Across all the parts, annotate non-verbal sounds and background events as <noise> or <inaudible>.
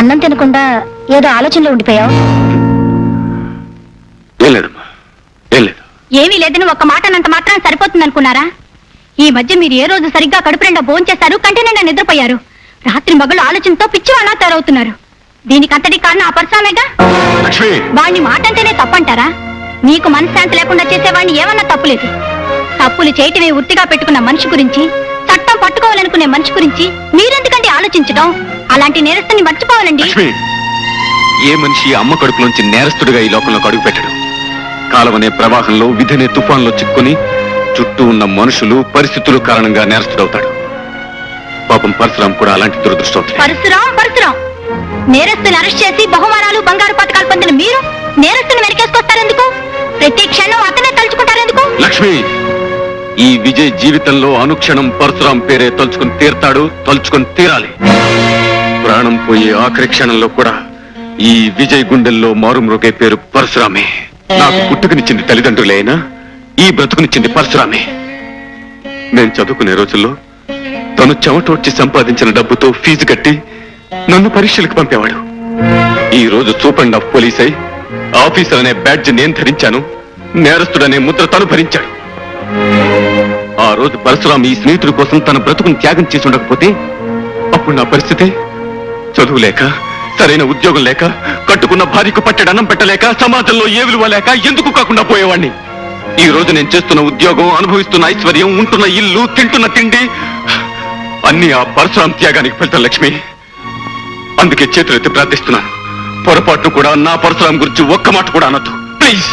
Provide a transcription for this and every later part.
అన్నం తినకుండా ఏదో ఆలోచనలో ఉండిపోయావు? ఏం లేదమ్మా. ఏం లేదు. ఏమీ లేదని ఒక్క మాట అన్నంత మాత్రం సరిపోతుంది అనుకున్నారా ఈ మధ్య మీరు ఏ రోజు సరిగ్గా కడుపు నిండా భోంచేశారు కంటి నిండా నిద్రపోయారు రాత్రి మగలు ఆలోచనతో పిచ్చివాళ్ళ తయారవుతున్నారు. దీనికి అంతటి కారణం ఆ లక్ష్మి! వాణ్ణి మాట అంటేనే తప్పంటారా? నీకు మనశ్శాంతి లేకుండా చేసేవాణ్ణి ఏమన్నా తప్పులేదు. తప్పులు చేయటమే వృత్తిగా పెట్టుకున్న మనిషి గురించి పట్టుకోవాలనుకునే మనిషి గురించి మీరెందుకండి ఆలోచించడం? అలాంటి నేరస్తుని మర్చిపోవాలండి. లక్ష్మి ఏ మనిషి అమ్మ కడుపులోంచి నేరస్తుడిగా ఈ లోకంలోకి అడుగు పెట్టడు. కాలమనే ప్రవాహంలో విధనే తుఫాన్లో చిక్కుని చుట్టూ ఉన్న మనుషులు పరిస్థితుల కారణంగా నేరస్తుడవుతాడు. పాపం పరశురాం కూడా అలాంటి దురదృష్టం పరశురాం పరశురాం నేరస్తుని అరెస్ట్ చేసి బహుమానాలు బంగారు పథకాలు పొందిన మీరు నేరస్తుని వెనకేసుకొస్తారెందుకు? ప్రతి క్షణం అతనే తలుచుకుంటారెందుకు? లక్ష్మి! ఈ విజయ్ జీవితంలో అనుక్షణం పరశురాం పేరే తలుచుకుని తీర్తాడు తలుచుకుని తీరాలి. ప్రాణం పోయే ఆఖరి క్షణంలో కూడా ఈ విజయ్ గుండెల్లో మారుమ్రోగే పేరు పరశురామే. నాకు పుట్టుకనిచ్చింది తల్లిదండ్రులే అయినా ఈ బ్రతుకునిచ్చింది పరశురామే. నేను చదువుకునే రోజుల్లో తను చెమటోడ్చి సంపాదించిన డబ్బుతో ఫీజు కట్టి నన్ను పరీక్షలకు పంపేవాడు. ఈ రోజు చూపండి ఆఫ్ పోలీస్. అయి ఆఫీసర్ అనే బ్యాడ్జ్ నేను ధరించాను నేరస్తుడనే ముద్ర తను భరించాడు. ఆ రోజు పరశురాం ఈ స్నేహితుడి కోసం తన బ్రతుకుని త్యాగం చేసి ఉండకపోతే అప్పుడు నా పరిస్థితి చదువు లేక సరైన ఉద్యోగం లేక కట్టుకున్న భార్యకు పట్టెడు అన్నం పెట్టలేక సమాజంలో ఏ విలువ లేక ఎందుకు కాకుండా పోయేవాడిని ఈ రోజు నేను చేస్తున్న ఉద్యోగం అనుభవిస్తున్న ఐశ్వర్యం ఉంటున్న ఇల్లు తింటున్న తిండి అన్ని ఆ పరశురాం త్యాగానికి ఫలితం లక్ష్మి. అందుకే చేతులెత్తి ప్రార్థిస్తున్నాను పొరపాటు కూడా నా పరశురాం గురించి ఒక్క మాట కూడా అనొద్దు. ప్లీజ్.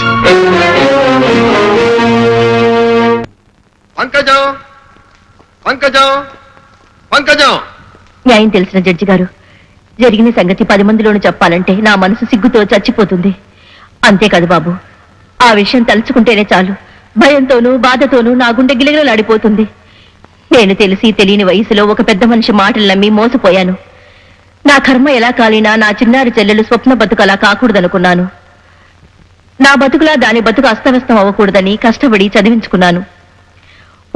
పంకజం! పంకజం! పంకజం! న్యాయం తెలిసిన జడ్జి గారు జరిగిన సంగతి పది మందిలోనూ చెప్పాలంటే నా మనసు సిగ్గుతో చచ్చిపోతుంది. అంతేకాదు బాబు ఆ విషయం తలుచుకుంటేనే చాలు. భయంతోనూ బాధతోనూ నా గుండె గిలగిలలాడిపోతుంది. నేను తెలిసి తెలియని వయసులో ఒక పెద్ద మనిషి మాటలు నమ్మి మోసపోయాను. నా కర్మ ఎలా కాలినా నా చిన్నారి చెల్లెలు స్వప్న బతుకు అలా కాకూడదనుకున్నాను. నా బతుకులా దాని బతుకు అస్తవ్యస్తం అవ్వకూడదని కష్టపడి చదివించుకున్నాను.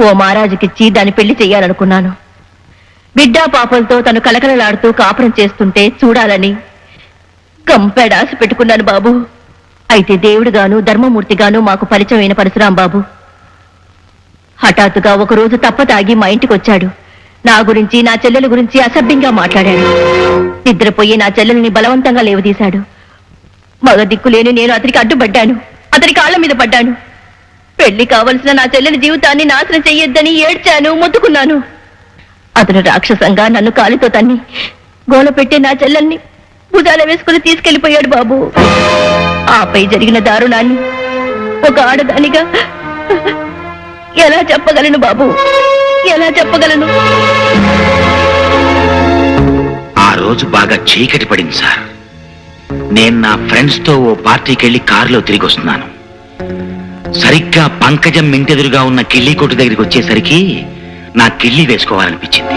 ఓ మహారాజుకిచ్చి దాని పెళ్ళి చెయ్యాలనుకున్నాను. బిడ్డా పాపలతో తను కలకలలాడుతూ కాపురం చేస్తుంటే చూడాలని కంపెడాస పెట్టుకున్నాను బాబు. అయితే దేవుడుగాను ధర్మమూర్తిగాను మాకు పరిచయమైన పరశురాం బాబు. హఠాత్తుగా ఒకరోజు తప్ప తాగి మా ఇంటికి వచ్చాడు నా గురించి నా చెల్లెల గురించి అసభ్యంగా మాట్లాడాడు. నిద్రపోయి నా చెల్లెల్ని బలవంతంగా లేవదీశాడు. మగ దిక్కులేని నేను అతనికి అడ్డుపడ్డాను. అతని కాళ్ళ మీద పడ్డాను. పెళ్ళి కావలసిన నా చెల్లెలి జీవితాన్ని నాశనం చెయ్యొద్దని ఏడ్చాను మొత్తుకున్నాను. అతను రాక్షసంగా నన్ను కాలితో తన్ని గోల పెట్టి నా చెల్లెల్ని భుజాల వేసుకుని తీసుకెళ్ళిపోయాడు బాబు. ఆపై జరిగిన దారుణాన్ని ఒక ఆడదానిగా ఎలా చెప్పగలను బాబు? ఎలా చెప్పగలను? ఆ రోజు బాగా చీకటి పడింది సార్. నేను నా ఫ్రెండ్స్తో ఓ పార్టీకి వెళ్ళి కారులో తిరిగి వస్తున్నాను సరిగ్గా పంకజం మింటెదురుగా ఉన్న కిళ్ళి కొట్టు దగ్గరికి వచ్చేసరికి నా కిళ్ళి వేసుకోవాలనిపించింది.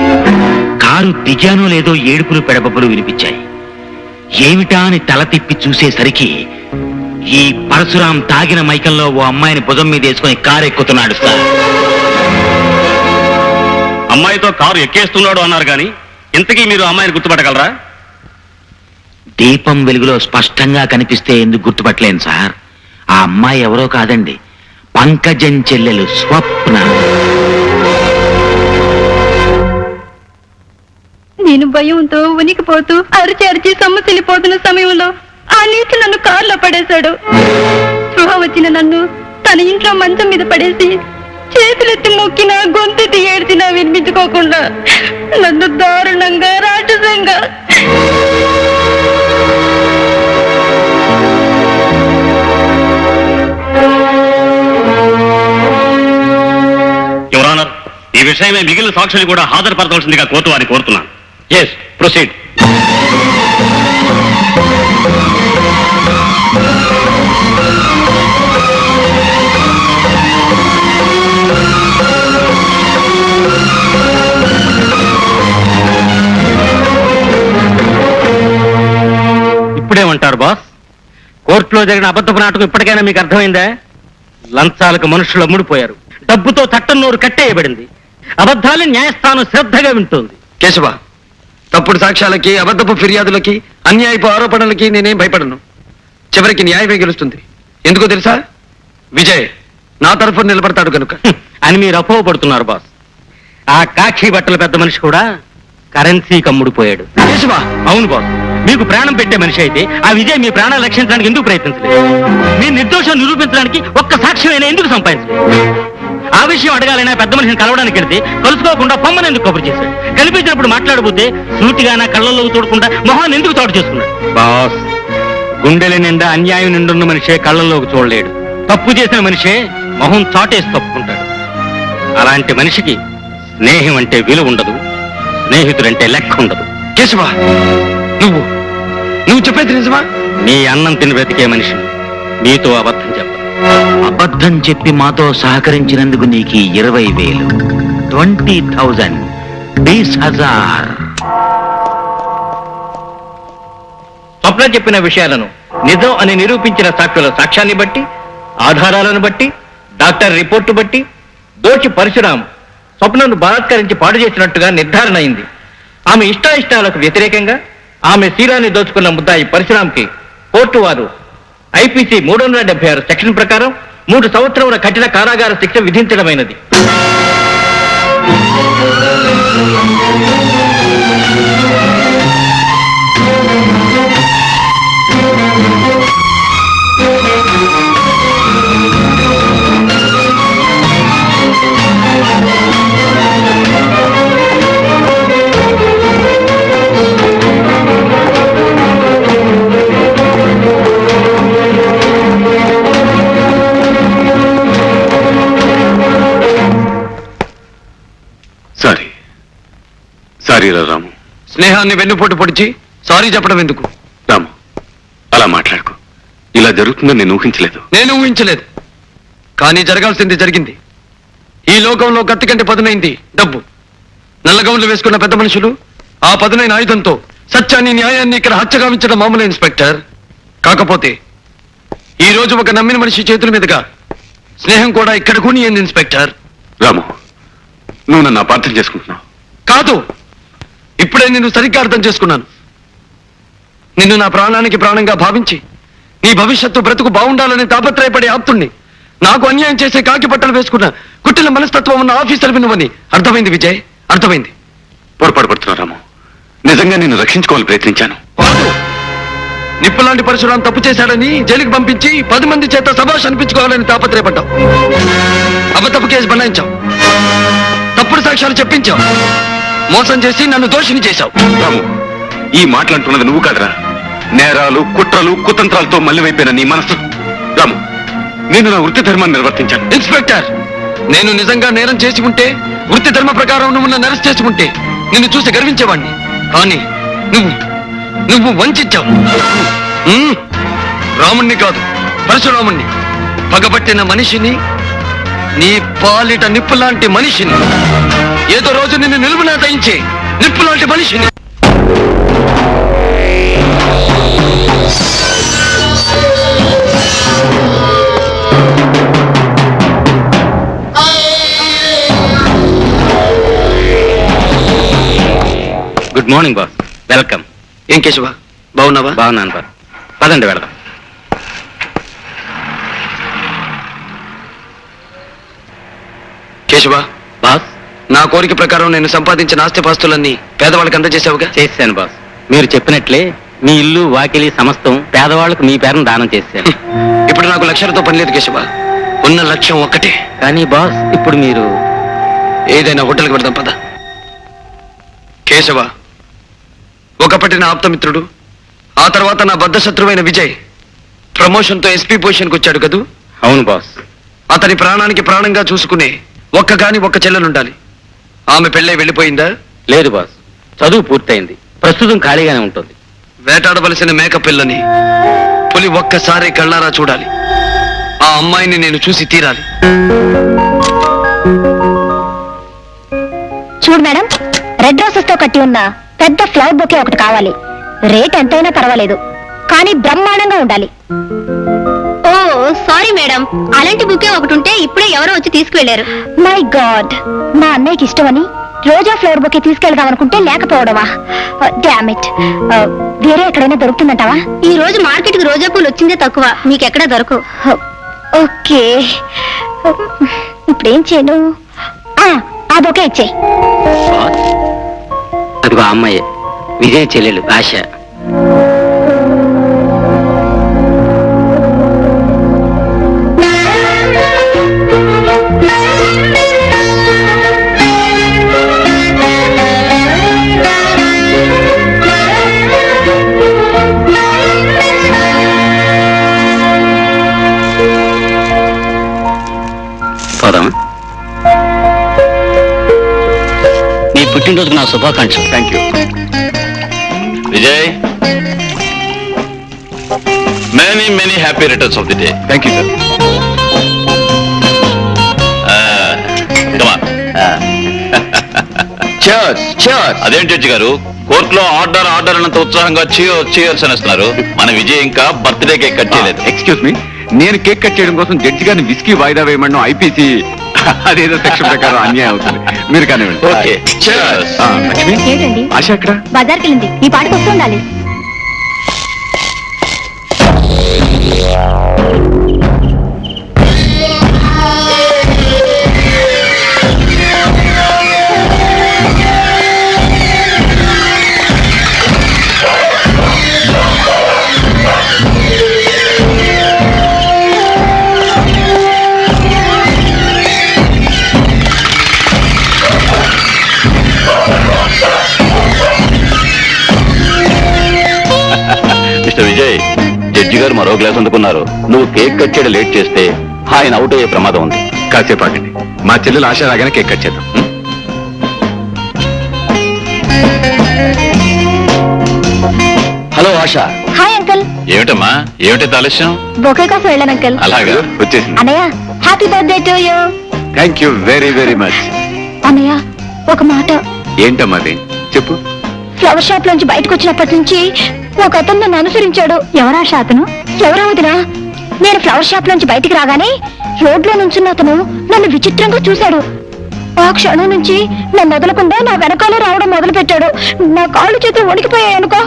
కారు దిగానో లేదో ఏడుపులు పెడబబ్బులు వినిపించాయి. ఏమిటా అని తల తిప్పి చూసేసరికి ఈ పరశురాం తాగిన మైకంలో ఓ అమ్మాయిని భుజం మీద వేసుకుని కారు ఎక్కుతున్నాడు సార్. అమ్మాయితో కారు ఎక్కేస్తున్నాడు అన్నారు కానీ ఇంతకీ మీరు అమ్మాయిని గుర్తుపట్టగలరా? దీపం వెలుగులో స్పష్టంగా కనిపిస్తే ఎందుకు గుర్తుపట్టలేను సార్. ఆ అమ్మాయి ఎవరో కాదండి. పంకజం చెల్లెలు స్వప్న. నేను భయంతో ఉనికిపోతూ అరిచి అరిచి సొమ్మసిల్లిపోతున్న సమయంలో ఆ నీటి నన్ను కారులో పడేశాడు. స్పృహ వచ్చిన నన్ను తన ఇంట్లో మంచం మీద పడేసి చేతులెత్తి మొక్కిన గొంతెత్తి ఏడ్చినా వినిపించుకోకుండా నన్ను దారుణంగా రాక్షసంగా విషయమే మిగిలిన సాక్షులు కూడా హాజరుపరచవలసిందిగా కోర్టు వారిని కోరుతున్నాను. ఎస్ ప్రొసీడ్ ఇప్పుడేమంటారు బాస్ కోర్టులో జరిగిన అబద్ధపు నాటకం ఇప్పటికైనా మీకు అర్థమైందా? లంచాలకు మనుషులు అమ్ముడిపోయారు. డబ్బుతో చట్టం నోరు కట్టేయబడింది. అబద్ధాలు న్యాయస్థానం శ్రద్ధగా వింటోంది. కేశవ తప్పుడు సాక్ష్యాలకి అబద్ధపు ఫిర్యాదులకి అన్యాయపు ఆరోపణలకి నేనేం భయపడను. చివరికి న్యాయమే గెలుస్తుంది. ఎందుకో తెలుసా? విజయ్ నా తరఫున నిలబడతాడు కనుక. అని మీరు అపోహ పడుతున్నారు బాస్. ఆ కాక్షి బట్టల పెద్ద మనిషి కూడా కరెన్సీ కమ్ముడిపోయాడు కేశవా! అవును బాస్. మీకు ప్రాణం పెట్టే మనిషి అయితే ఆ విజయ్ మీ ప్రాణాలు రక్షించడానికి ఎందుకు ప్రయత్నించలేదు? మీ నిర్దోషం నిరూపించడానికి ఒక్క సాక్ష్యమైనా ఎందుకు సంపాదించలేదు? ఆ విషయం అడగాలైనా పెద్ద మనిషిని కలవడానికి వెళ్తే కలుసుకోకుండా పొమ్మని ఎందుకు కబురు చేశాడు? కనిపించినప్పుడు మాట్లాడబోతే సూటిగా నా కళ్ళల్లో చూడకుండా మొహాన్ని ఎందుకు తోడు చేసుకున్నాడు? బాస్ గుండెల నిండా అన్యాయం నిండున్న మనిషే కళ్ళల్లోకి చూడలేడు. తప్పు చేసిన మనిషే మొహం చాటేసి తప్పుకుంటాడు. అలాంటి మనిషికి స్నేహం అంటే విలువ ఉండదు స్నేహితుడంటే లెక్క ఉండదు. కేశవా నువ్వు నువ్వు చెప్పేది నిజమా? మీ అన్నం తిని బ్రతికే మనిషి మీతో అబద్ధం చెప్పదు అబద్ధం చెప్పి మాతో సహకరించినందుకు నీకు ఇరవై వేలు. Twenty thousand. బీస్ హజార్. స్వప్న చెప్పిన విషయాలను నిజం అని నిరూపించిన సాక్షుల సాక్ష్యాన్ని బట్టి ఆధారాలను బట్టి డాక్టర్ రిపోర్టు బట్టి దోషి పరశురాం స్వప్నను బలాత్కరించి పాడు చేసినట్టుగా నిర్ధారణ అయింది. ఆమె ఇష్టాయిష్టాలకు వ్యతిరేకంగా ఆమె శీలాన్ని దోచుకున్న ముద్దాయి పరశురాంకి కోర్టు వారు ఐపీసీ మూడు వందల డెబ్బై ఆరు సెక్షన్ ప్రకారం మూడు సంవత్సరముల కఠిన కారాగార శిక్ష విధించడమైనది. సారీ రా రాము. స్నేహాన్ని వెన్నుపోటు పొడిచి సారీ చెప్పడం ఎందుకు? రాము అలా మాట్లాడుకో. ఇలా జరుగుతుందని నేను ఊహించలేదు. నేను ఊహించలేదు. కానీ జరగాల్సింది జరిగింది. ఈ లోకంలో కత్తి కంటే పదునైంది డబ్బు. నల్లగౌన్లు వేసుకున్న పెద్ద మనుషులు ఆ పదునైన ఆయుధంతో సత్యాన్ని న్యాయాన్ని ఇక్కడ హత్యగావించడం మామూలు ఇన్స్పెక్టర్. కాకపోతే ఈ రోజు ఒక నమ్మిన మనిషి చేతుల మీదుగా స్నేహం కూడా ఇక్కడ కూనియంది ఇన్స్పెక్టర్. రాము నువ్వు నన్ను అపార్థం చేసుకుంటున్నావు. కాదు ఇప్పుడే నిన్ను సరిగ్గా అర్థం చేసుకున్నాను. నిన్ను నా ప్రాణానికి ప్రాణంగా భావించి నీ భవిష్యత్తు బ్రతుకు బాగుండాలని తాపత్రయపడే ఆప్తుణ్ణి నాకు అన్యాయం చేసే కాకి బట్టలు వేసుకున్న కుట్టిన మనస్తత్వం ఉన్న ఆఫీసర్ వినువని అర్థమైంది విజయ్? అర్థమైంది. పొరపాటు పడుతున్నావు రాము. నిజంగా నిన్ను రక్షించుకోవాలి ప్రయత్నించాను. నిప్పులాంటి పరశురాం తప్పు చేశాడని జైలుకి పంపించి పది మంది చేత సభాష్ అనిపించుకోవాలని తాపత్రయపడ్డావు. అబద్ధపు కేసు బనాయించావు తప్పుడు సాక్ష్యాలు చెప్పించావు. మోసం చేసి నన్ను దోషిని చేశావు. రాము ఈ మాటలంటున్నది నువ్వు కాదురా. నేరాలు కుట్రలు కుతంత్రాలతో మళ్ళీవైపోయిన నీ మనసు. రాము నేను నా వృత్తి ధర్మాన్ని నిర్వర్తించాను. ఇన్స్పెక్టర్ నేను నిజంగా నేరం చేసి ఉంటే వృత్తి ధర్మ ప్రకారం నువ్వు నన్ను అరెస్ట్ చేసి ఉంటే నిన్ను చూసి గర్వించేవాణ్ణి. కానీ నువ్వు నువ్వు వంచావు రాముణ్ణి కాదు పరశురాముణ్ణి. పగబట్టిన మనిషిని నీ పాలిట నిప్పు లాంటి మనిషిని. ఏదో రోజు నిన్ను నిలువునా దయించే నిప్పు లాంటి మనిషిని. గుడ్ మార్నింగ్ బాస్ వెల్కమ్ ఏం కేశవ? బాగున్నావా? బాగున్నాను బాస్ పదండి వెళదాం. కేశవ బాస్ నా కోరిక ప్రకారం నేను సంపాదించిన ఆస్తిపాస్తులన్నీ పేదవాళ్ళకి అందజేసావుగా చేశాను బాస్. మీరు చెప్పినట్లే మీ ఇల్లు వాకిలి సమస్తం పేదవాళ్ళకు మీ పేరును దానం చేశాను. <laughs> ఇప్పుడు నాకు లక్ష్యాలతో పని లేదు కేశవ. ఉన్న లక్ష్యం ఒక్కటే. కానీ బాస్ ఇప్పుడు మీరు ఏదైనా హోటల్కి పెడదాం పద. కేశవ ఒకప్పటి నా ఆప్తమిత్రుడు ఆ తర్వాత నా బద్ధ శత్రువైన విజయ్ ప్రమోషన్తో ఎస్పీ పొజిషన్కి వచ్చాడు కదూ? అవును బాస్. అతని ప్రాణానికి ప్రాణంగా చూసుకునే ఒక్క కాని ఒక్క చెల్లెలుండాలి. ఆమె పెళ్ళై వెళ్ళిపోయిందా? లేదు బాస్. చదువు పూర్తయింది. ప్రస్తుతం ఖాళీగానే ఉంటుంది. వేటాడవలసిన మేక పిల్లని పులి ఒక్కసారి కళ్ళారా చూడాలి. ఆ అమ్మాయిని నేను చూసి తీరాలి. చూడు మేడం రెడ్ రోజెస్తో కట్టి ఉన్న పెద్ద ఫ్లవర్ బొకే ఒకటి కావాలి. రేట్ ఎంతైనా పర్వాలేదు కానీ బ్రహ్మాండంగా ఉండాలి. సారీ మేడం అలాంటి బుకే ఒకటి ఉంటే ఇప్పుడే ఎవరో వచ్చి తీసుకువెళ్ళారు మై గాడ్ మా అన్నయ్యకి ఇష్టమని రోజా ఫ్లవర్ బొకే తీసుకెళ్దాం అనుకుంటే లేకపోవడమా? డామిట్ వేరే ఎక్కడైనా దొరుకుతుందంటావా? ఈ రోజు మార్కెట్కి రోజా పూలు వచ్చిందే తక్కువ. మీకు ఎక్కడ దొరకవు ఓకే. ఇప్పుడేం చేయను? ఆ, ఆ బొకే ఇచ్చేయి. అదిగో అమ్మాయి. విజయ్ చెల్లెలు ఆశ. పుట్టినరోజుకు నా శుభాకాంక్షలు. Thank you Vijay. Many many happy returns of the day thank you sir అదేంటి జడ్జి గారు? కోర్టులో ఆర్డర్ ఆర్డర్ అన్నంత ఉత్సాహంగా చేయో చేయర్స్ అనేస్తున్నారు మన విజయ్ ఇంకా బర్త్డే కేక్ కట్ చేయలేదు. ఎక్స్క్యూజ్ మీ నేను కేక్ కట్ చేయడం కోసం జడ్జి గారిని విస్కీ వాయిదా వేయమని ఐపీసీ <laughs> అదేదో సెక్షన్ ప్రకారం అన్యాయం అవుతుంది. మీరు కానివ్వండి. ఓకే. Cheers. ఆ, లక్ష్మి? ఏంటండి ఆశ ఎక్కడ? బజార్కి వెళ్ళింది ఈ పాటకు వస్తూ జడ్జి గారు మరో గ్లాస్ అందుకున్నారు. నువ్వు కేక్ కట్ చేయడం లేట్ చేస్తే ఆయన అవుట్ అయ్యే ప్రమాదం ఉంది. కాసేపు ఆగండి. మా చెల్లెలు ఆశ రాగానే కేక్ కట్ చేద్దాం. ఉం? హలో ఆశ. Hi uncle. ఏమిటమ్మా? ఏమిటి ఆలస్యం? బొకే కోసం వెళ్ళాను అంకుల్. అలాగా? వచ్చేసింది. అన్నయ్య happy birthday to you thank you very very much అన్నయ్య ఒక మాట. ఏంటమ్మా అది? చెప్పు. ఫ్లవర్ షాప్ నుంచి బయటకు వచ్చినప్పటి నుంచి ఒక అతను నన్ను అనుసరించాడు. ఎవరా అతను? ఎవరా వదినా? నేను ఫ్లవర్ షాప్ నుంచి బయటికి రాగానే రోడ్లో నుంచున్న అతను నన్ను విచిత్రంగా చూశాడు. ఆ క్షణం నుంచి నన్ను వదలకుండా నా వెనకాలే రావడం మొదలు పెట్టాడు నా కాళ్ళు చేతులు వణికిపోయాయి అనుకో.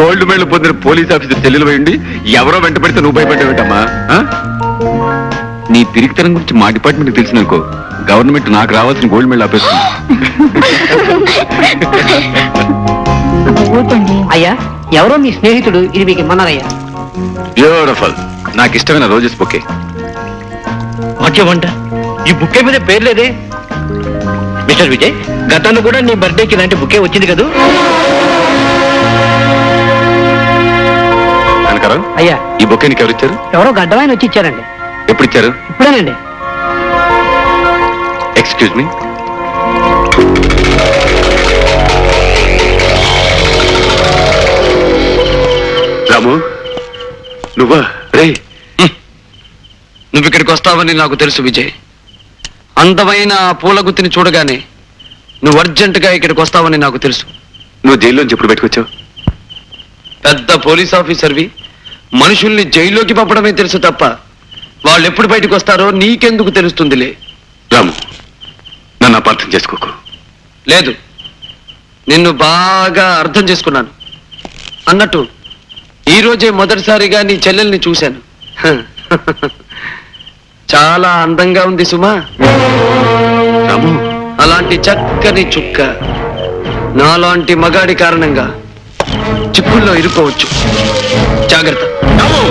గోల్డ్ మెడల్ పొందిన పోలీస్ ఆఫీసర్ చెల్లెలు వేయండి. ఎవరో వెంట పెడితే నువ్వు భయపడ్డావేంటమ్మా? ఆ? నీ పిరికితనం గురించి మా డిపార్ట్మెంట్ తెలిసిననుకో గవర్నమెంట్ నాకు రావాల్సిన గోల్డ్ మెడల్ ఆపేస్తుంది. ఊరుకోండి. అయ్యా ఎవరో మీ స్నేహితుడు ఇది మీకు ఇమ్మన్నారయ్యా. బ్యూటిఫుల్ నాకు ఇష్టమైన రోజెస్ బొకే. వాక్యమంట ఈ బుక్కే మీద పేరు లేదే. మిస్టర్ విజయ్ గతంలో కూడా నీ బర్త్డేకి ఇలాంటి బుక్కే వచ్చింది కదూ? కనకరావు అయ్యా. ఈ బొకే నీకు ఎవరు ఇచ్చారు ఎవరో గడ్డమైన వచ్చి ఇచ్చారండి. ఎప్పుడు ఇచ్చారు? ఇప్పుడేనండి. ఎక్స్క్యూజ్ మీ రాము నువ్వా? రే నువ్వు ఇక్కడికి వస్తావని నాకు తెలుసు విజయ్. అందమైన పూల గుత్తిని చూడగానే నువ్వు అర్జెంటుగా ఇక్కడికి వస్తావని నాకు తెలుసు. నువ్వు జైల్లోంచి ఎప్పుడు బయటకు పెద్ద పోలీస్ ఆఫీసర్వి మనుషుల్ని జైల్లోకి పంపడమే తెలుసు తప్ప వాళ్ళు ఎప్పుడు బయటకు వస్తారో నీకెందుకు తెలుస్తుందిలే? రాము నన్ను అపార్థం చేసుకోకు. లేదు. నిన్ను బాగా అర్థం చేసుకున్నాను. అన్నట్టు ఈ రోజే మొదటిసారిగా నీ చెల్లెల్ని చూశాను. చాలా అందంగా ఉంది సుమా. రాము. అలాంటి చక్కని చుక్క నాలాంటి మగాడి కారణంగా చిక్కుల్లో ఇరుకోవచ్చు జాగ్రత్త. రాము.